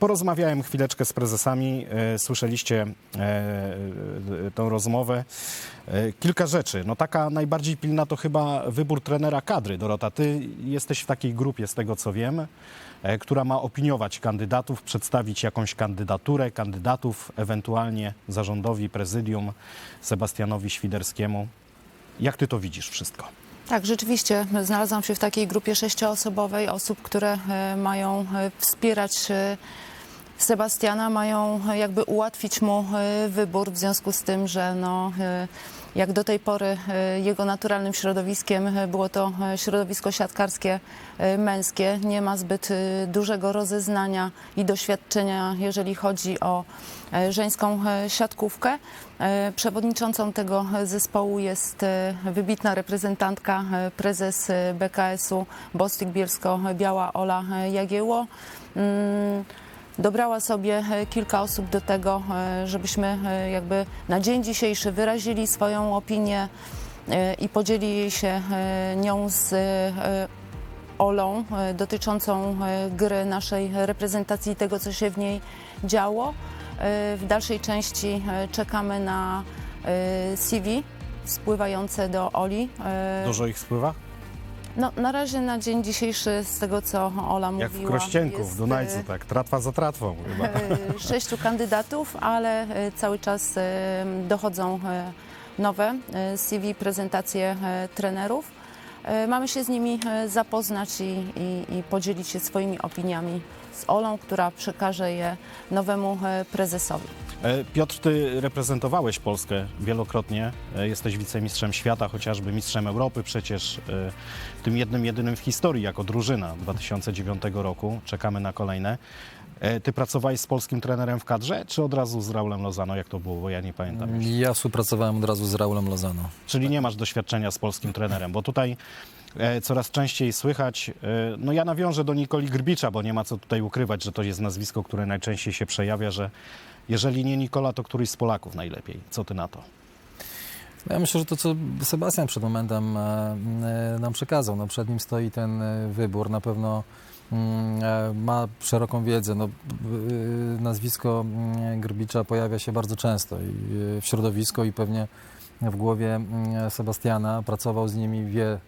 Porozmawiałem chwileczkę z prezesami, e, słyszeliście e, e, tą rozmowę. Kilka rzeczy. No taka najbardziej pilna to chyba wybór trenera kadry. Dorota, ty jesteś w takiej grupie, z tego co wiem, która ma opiniować kandydatów, przedstawić jakąś kandydaturę kandydatów, ewentualnie zarządowi, prezydium, Sebastianowi Świderskiemu. Jak ty to widzisz wszystko? Tak, rzeczywiście znalazłam się w takiej grupie sześcioosobowej osób, które mają wspierać Sebastiana, mają e, jakby ułatwić mu e, wybór w związku z tym, że no, e, jak do tej pory jego naturalnym środowiskiem było to środowisko siatkarskie męskie, nie ma zbyt dużego rozeznania i doświadczenia, jeżeli chodzi o żeńską siatkówkę. Przewodniczącą tego zespołu jest wybitna reprezentantka, prezes BKS-u Bostyk Bielsko-Biała Ola Jagiełło. Mm, Dobrała sobie e, kilka osób do tego, e, żebyśmy e, jakby na dzień dzisiejszy wyrazili swoją opinię i podzielili się nią z Olą dotyczącą gry naszej reprezentacji i tego, co się w niej działo. W dalszej części czekamy na CV spływające do Oli. Dużo ich spływa? No, na razie na dzień dzisiejszy, z tego co Ola mówiła, Jak w Krościenku, w jest, Dunajcu, e, tak, tratwa za tratwą chyba. e, sześciu kandydatów, ale e, cały czas dochodzą nowe CV, prezentacje trenerów. Mamy się z nimi zapoznać i, i, i podzielić się swoimi opiniami z Olą, która przekaże je nowemu prezesowi. E, Piotr, ty reprezentowałeś Polskę wielokrotnie. E, Jesteś wicemistrzem świata, chociażby mistrzem Europy przecież. e, Tym jednym, jedynym w historii jako drużyna 2009 roku. Czekamy na kolejne. E, Ty pracowałeś z polskim trenerem w kadrze, czy od razu z Raulem Lozano? Jak to było, bo ja nie pamiętam. już. Ja współpracowałem od razu z Raulem Lozano. Czyli nie masz doświadczenia z polskim trenerem, bo tutaj e, coraz częściej słychać, e, no ja nawiążę do Nikoli Grbicza, bo nie ma co tutaj ukrywać, że to jest nazwisko, które najczęściej się przejawia, że jeżeli nie Nikola, to któryś z Polaków najlepiej. Co ty na to? Ja myślę, że to, co Sebastian przed momentem nam przekazał, no przed nim stoi ten wybór. Na pewno ma szeroką wiedzę. No, b- nazwisko mm, Grbicza pojawia się bardzo często e, w środowisku i pewnie w głowie mm, Sebastiana. Pracował z nimi, wie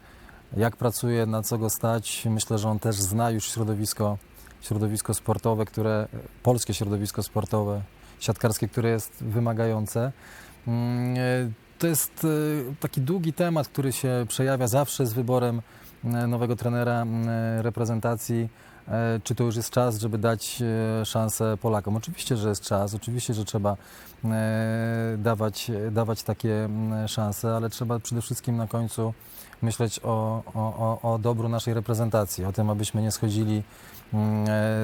jak pracuje, na co go stać. Myślę, że on też zna już środowisko, środowisko sportowe, które, polskie środowisko sportowe, siatkarskie, które jest wymagające. Mm, e, To jest e, taki długi temat, który się przejawia zawsze z wyborem e, nowego trenera e, reprezentacji. E, Czy to już jest czas, żeby dać e, szansę Polakom? Oczywiście, że jest czas, oczywiście, że trzeba e, dawać, dawać takie szanse, ale trzeba przede wszystkim na końcu myśleć o, o, o, dobru naszej reprezentacji, o tym, abyśmy nie schodzili e,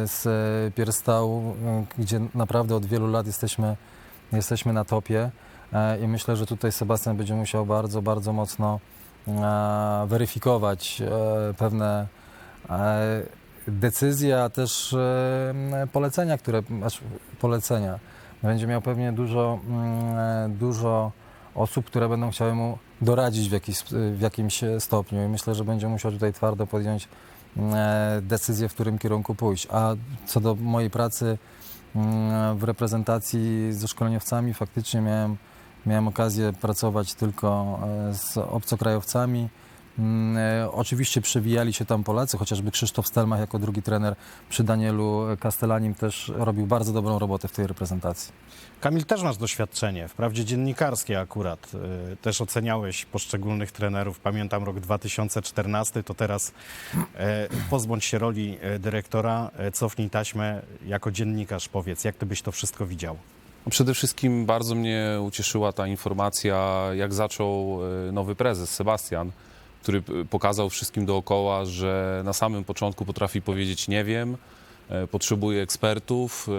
z pierstału, gdzie naprawdę od wielu lat jesteśmy, jesteśmy na topie. E, I myślę, że tutaj Sebastian będzie musiał bardzo, bardzo mocno e, weryfikować e, pewne e, decyzje, a też e, polecenia, które, aż polecenia. Będzie miał pewnie dużo, mm, e, dużo osób, które będą chciały mu doradzić w, jakiś, w jakimś stopniu i myślę, że będzie musiał tutaj twardo podjąć e, decyzję, w którym kierunku pójść. A co do mojej pracy mm, w reprezentacji ze szkoleniowcami, faktycznie miałem, miałem okazję pracować tylko e, z obcokrajowcami. Mm, e, Oczywiście przewijali się tam Polacy, chociażby Krzysztof Stelmach jako drugi trener przy Danielu Castellanim też robił bardzo dobrą robotę w tej reprezentacji. Kamil, też masz doświadczenie, wprawdzie dziennikarskie akurat. E, Też oceniałeś poszczególnych trenerów. Pamiętam rok 2014, to teraz pozbądź się roli dyrektora, cofnij taśmę jako dziennikarz. Powiedz, jak ty byś to wszystko widział? Przede wszystkim bardzo mnie ucieszyła ta informacja, jak zaczął e, nowy prezes Sebastian, który p- pokazał wszystkim dookoła, że na samym początku potrafi powiedzieć nie wiem, e, potrzebuje ekspertów. e,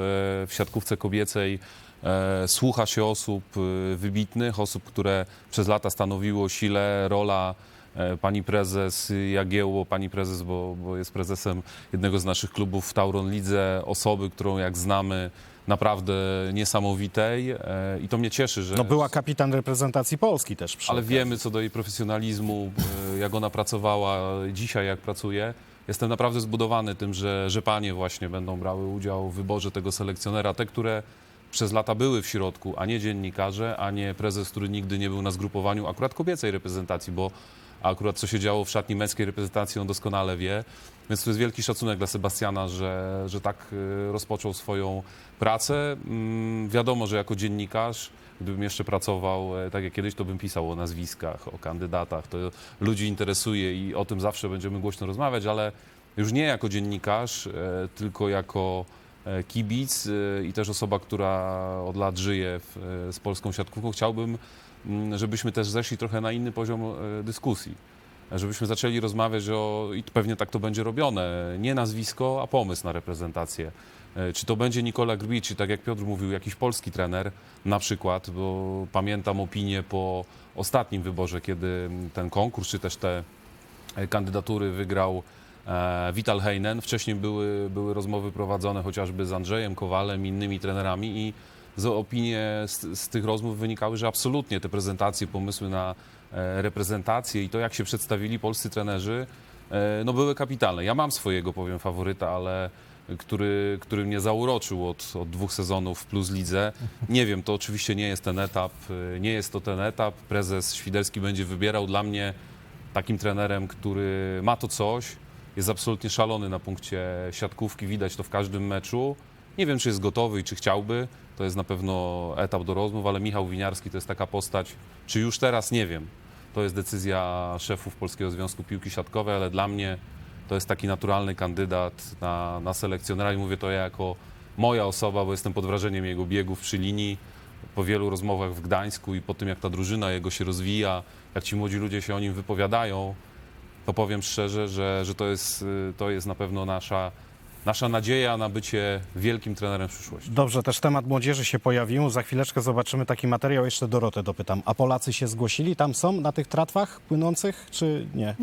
W siatkówce kobiecej e, słucha się osób e, wybitnych, osób, które przez lata stanowiły o sile rola e, pani prezes Jagiełło, pani prezes, bo, bo jest prezesem jednego z naszych klubów w Tauron Lidze, osoby, którą jak znamy, naprawdę niesamowitej e, i to mnie cieszy, że... No była kapitan reprezentacji Polski też przy Ale okazji. wiemy co do jej profesjonalizmu, e, jak ona pracowała dzisiaj, jak pracuje. jestem naprawdę zbudowany tym, że, że panie właśnie będą brały udział w wyborze tego selekcjonera, te, które przez lata były w środku, a nie dziennikarze, a nie prezes, który nigdy nie był na zgrupowaniu akurat kobiecej reprezentacji, bo akurat co się działo w szatni męskiej reprezentacji on doskonale wie. Więc to jest wielki szacunek dla Sebastiana, że, że tak y, rozpoczął swoją pracę. Mm, Wiadomo, że jako dziennikarz, gdybym jeszcze pracował e, tak jak kiedyś, to bym pisał o nazwiskach, o kandydatach. To ludzi interesuje i o tym zawsze będziemy głośno rozmawiać, ale już nie jako dziennikarz, e, tylko jako e, kibic i też osoba, która od lat żyje w, z polską siatkówką. Chciałbym, żebyśmy też zeszli trochę na inny poziom e, dyskusji. Żebyśmy zaczęli rozmawiać o, i pewnie tak to będzie robione, nie nazwisko, a pomysł na reprezentację. E, Czy to będzie Nikola czy tak jak Piotr mówił, jakiś polski trener na przykład, bo pamiętam opinię po ostatnim wyborze, kiedy ten konkurs, czy też te e, kandydatury wygrał Vital Heinen. Wcześniej były, były rozmowy prowadzone chociażby z Andrzejem Kowalem i innymi trenerami i z opinie z, z tych rozmów wynikały, że absolutnie te prezentacje, pomysły na e, reprezentację i to, jak się przedstawili polscy trenerzy, e, no były kapitalne. Ja mam swojego, powiem, faworyta, ale który, który mnie zauroczył od, od dwóch sezonów Plus Lidze. Nie wiem, to oczywiście nie jest ten etap, e, nie jest to ten etap. Prezes Świderski będzie wybierał dla mnie takim trenerem, który ma to coś, jest absolutnie szalony na punkcie siatkówki, widać to w każdym meczu. Nie wiem, czy jest gotowy i czy chciałby, to jest na pewno etap do rozmów, ale Michał Winiarski to jest taka postać, czy już teraz, nie wiem. To jest decyzja szefów Polskiego Związku Piłki Siatkowej, ale dla mnie to jest taki naturalny kandydat na, na selekcjonera i mówię to ja jako moja osoba, bo jestem pod wrażeniem jego biegów przy linii, po wielu rozmowach w Gdańsku i po tym, jak ta drużyna jego się rozwija, jak ci młodzi ludzie się o nim wypowiadają, to powiem szczerze, że, że to, jest, y, to jest na pewno nasza, nasza nadzieja na bycie wielkim trenerem w przyszłości. Dobrze, też temat młodzieży się pojawił. Za chwileczkę zobaczymy taki materiał. Jeszcze Dorotę dopytam. A Polacy się zgłosili? Tam są na tych tratwach płynących, czy nie?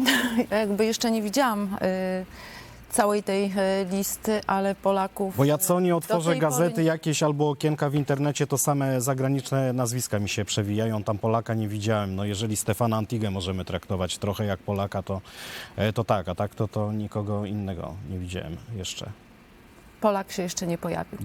Ja jakby jeszcze nie widziałam y, całej tej y, listy, ale Polaków... Bo ja co nie otworzę gazety pory- jakieś albo okienka w internecie, to same zagraniczne nazwiska mi się przewijają. Tam Polaka nie widziałem. No jeżeli Stefana Antigę możemy traktować trochę jak Polaka, to, e, to tak, a tak to, to nikogo innego nie widziałem jeszcze. Polak się jeszcze nie pojawił.